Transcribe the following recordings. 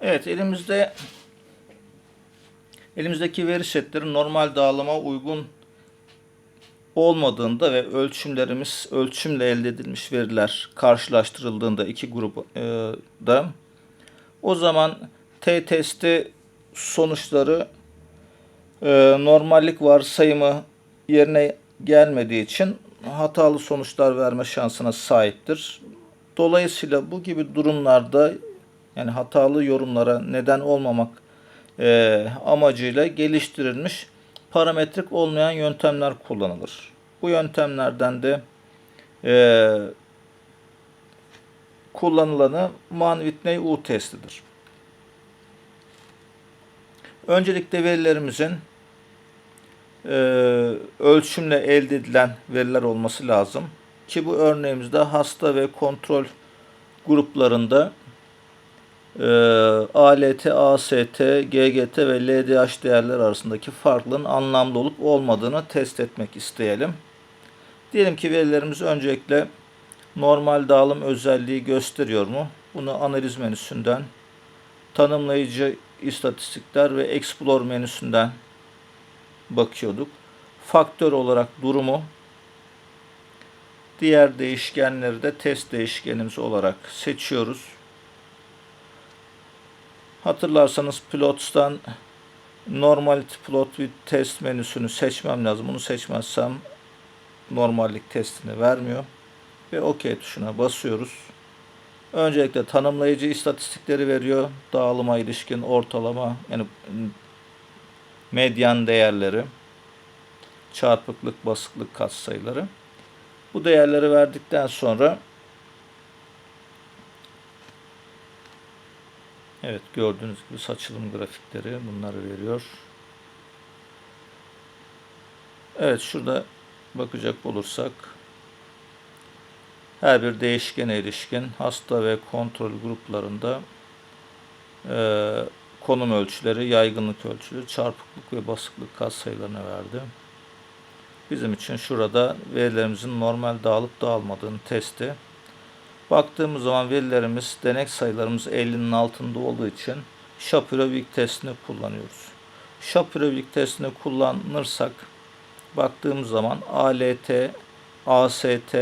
Evet elimizde elimizdeki veri setleri normal dağılıma uygun olmadığında ve ölçümlerimiz ölçümle elde edilmiş veriler karşılaştırıldığında iki grup e, o zaman T testi sonuçları e, normallik varsayımı yerine gelmediği için hatalı sonuçlar verme şansına sahiptir. Dolayısıyla bu gibi durumlarda yani hatalı yorumlara neden olmamak e, amacıyla geliştirilmiş parametrik olmayan yöntemler kullanılır. Bu yöntemlerden de e, kullanılanı Mann-Whitney-U testidir. Öncelikle verilerimizin e, ölçümle elde edilen veriler olması lazım. Ki bu örneğimizde hasta ve kontrol gruplarında e, ALT, AST, GGT ve LDH değerler arasındaki farklılığın anlamlı olup olmadığını test etmek isteyelim. Diyelim ki verilerimiz öncelikle normal dağılım özelliği gösteriyor mu? Bunu analiz menüsünden tanımlayıcı istatistikler ve Explore menüsünden bakıyorduk. Faktör olarak durumu, diğer değişkenleri de test değişkenimiz olarak seçiyoruz. Hatırlarsanız Plots'tan Normality Plot with Test menüsünü seçmem lazım. Bunu seçmezsem normallik testini vermiyor. Ve OK tuşuna basıyoruz. Öncelikle tanımlayıcı istatistikleri veriyor. Dağılıma ilişkin ortalama yani medyan değerleri, çarpıklık, basıklık katsayıları. Bu değerleri verdikten sonra Evet gördüğünüz gibi saçılım grafikleri bunları veriyor. Evet şurada bakacak olursak her bir değişkene ilişkin hasta ve kontrol gruplarında e, konum ölçüleri, yaygınlık ölçüleri, çarpıklık ve basıklık katsayılarını verdi. Bizim için şurada verilerimizin normal dağılıp dağılmadığını testi. Baktığımız zaman verilerimiz, denek sayılarımız 50'nin altında olduğu için Shapiro-Wilk testini kullanıyoruz. Shapiro-Wilk testini kullanırsak baktığımız zaman ALT, AST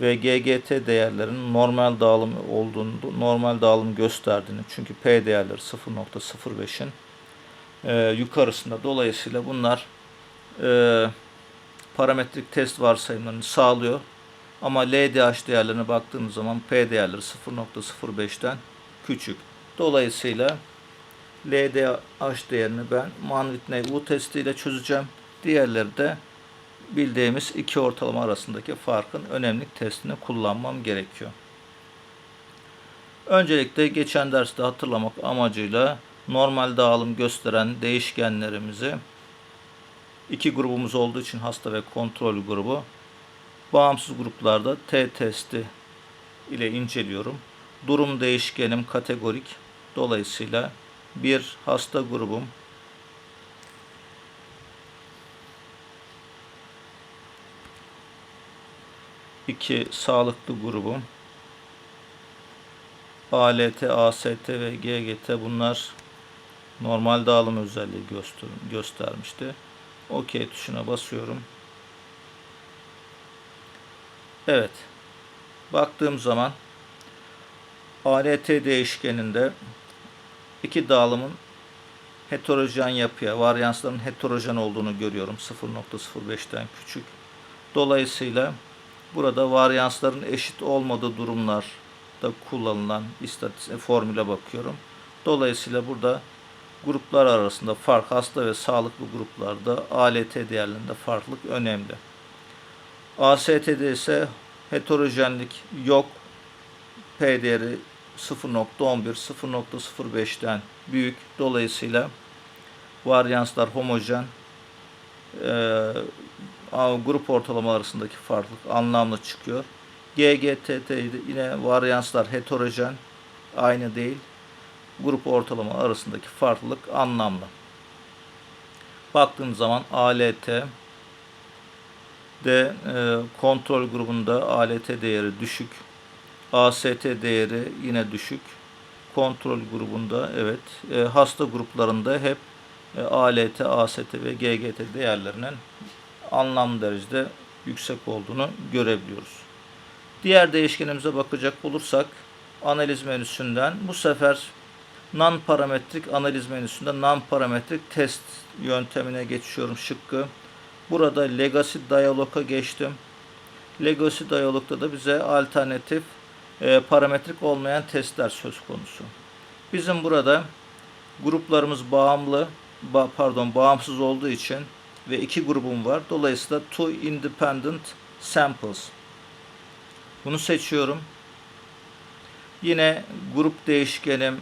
ve GGT değerlerinin normal dağılım olduğunu, normal dağılım gösterdiğini çünkü P değerleri 0.05'in e, yukarısında. Dolayısıyla bunlar e, parametrik test varsayımlarını sağlıyor. Ama LDH değerlerine baktığımız zaman P değerleri 0.05'ten küçük. Dolayısıyla LDH değerini ben Mann-Whitney-U testiyle çözeceğim. Diğerleri de bildiğimiz iki ortalama arasındaki farkın önemlik testini kullanmam gerekiyor. Öncelikle geçen derste hatırlamak amacıyla normal dağılım gösteren değişkenlerimizi iki grubumuz olduğu için hasta ve kontrol grubu bağımsız gruplarda T testi ile inceliyorum. Durum değişkenim kategorik. Dolayısıyla bir hasta grubum iki sağlıklı grubum ALT, AST ve GGT bunlar normal dağılım özelliği göster göstermişti. OK tuşuna basıyorum. Evet. Baktığım zaman ALT değişkeninde iki dağılımın heterojen yapıya, varyansların heterojen olduğunu görüyorum. 0.05'ten küçük. Dolayısıyla burada varyansların eşit olmadığı durumlarda kullanılan istatistik formüle bakıyorum. Dolayısıyla burada gruplar arasında fark hasta ve sağlıklı gruplarda ALT değerlerinde farklılık önemli. AST'de ise heterojenlik yok. P değeri 0.11, 0.05'ten büyük. Dolayısıyla varyanslar homojen. Ee, grup ortalama arasındaki farklılık anlamlı çıkıyor. GGT'de yine varyanslar heterojen. Aynı değil. Grup ortalama arasındaki farklılık anlamlı. Baktığımız zaman ALT, de e, kontrol grubunda ALT değeri düşük. AST değeri yine düşük. kontrol grubunda evet e, hasta gruplarında hep e, ALT, AST ve GGT değerlerinin anlamlı derecede yüksek olduğunu görebiliyoruz. Diğer değişkenimize bakacak olursak analiz menüsünden bu sefer non parametrik analiz menüsünde non parametrik test yöntemine geçiyorum şıkkı. Burada legacy dialog'a geçtim. Legacy Diyalog'da da bize alternatif e, parametrik olmayan testler söz konusu. Bizim burada gruplarımız bağımlı, ba- pardon bağımsız olduğu için ve iki grubum var. Dolayısıyla two independent samples. Bunu seçiyorum. Yine grup değişkenim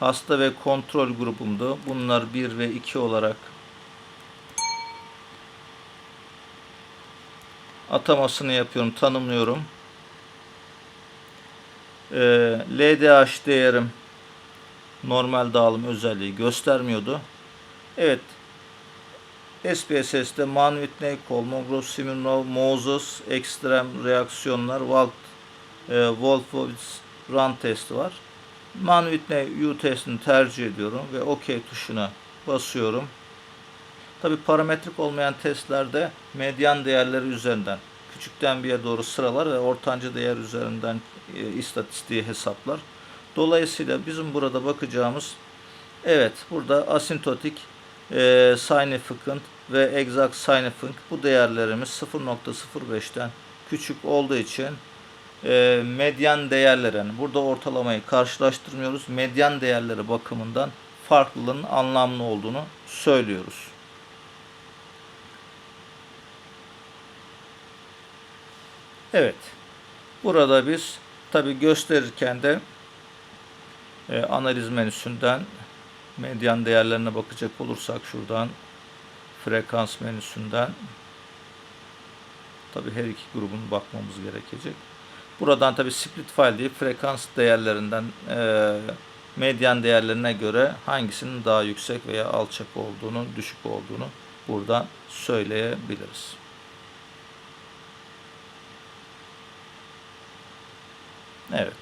hasta ve kontrol grubumda. Bunlar 1 ve 2 olarak atamasını yapıyorum, tanımlıyorum. Ee, LDH değerim normal dağılım özelliği göstermiyordu. Evet. SPSS'te Man Whitney, Kolmogorov, Smirnov, Moses, ekstrem reaksiyonlar, Walt, e, Wolfowitz run testi var. Man Whitney U testini tercih ediyorum ve OK tuşuna basıyorum. Tabi parametrik olmayan testlerde medyan değerleri üzerinden küçükten bir'e doğru sıralar ve ortanca değer üzerinden e, istatistiği hesaplar. Dolayısıyla bizim burada bakacağımız evet burada asintotik e, significant ve exact significant bu değerlerimiz 0.05'ten küçük olduğu için e, medyan değerlerin burada ortalamayı karşılaştırmıyoruz. Medyan değerleri bakımından farklılığın anlamlı olduğunu söylüyoruz. Evet. Burada biz tabi gösterirken de e, analiz menüsünden medyan değerlerine bakacak olursak şuradan frekans menüsünden tabi her iki grubun bakmamız gerekecek. Buradan tabi split file değil frekans değerlerinden e, medyan değerlerine göre hangisinin daha yüksek veya alçak olduğunu, düşük olduğunu buradan söyleyebiliriz. Evet.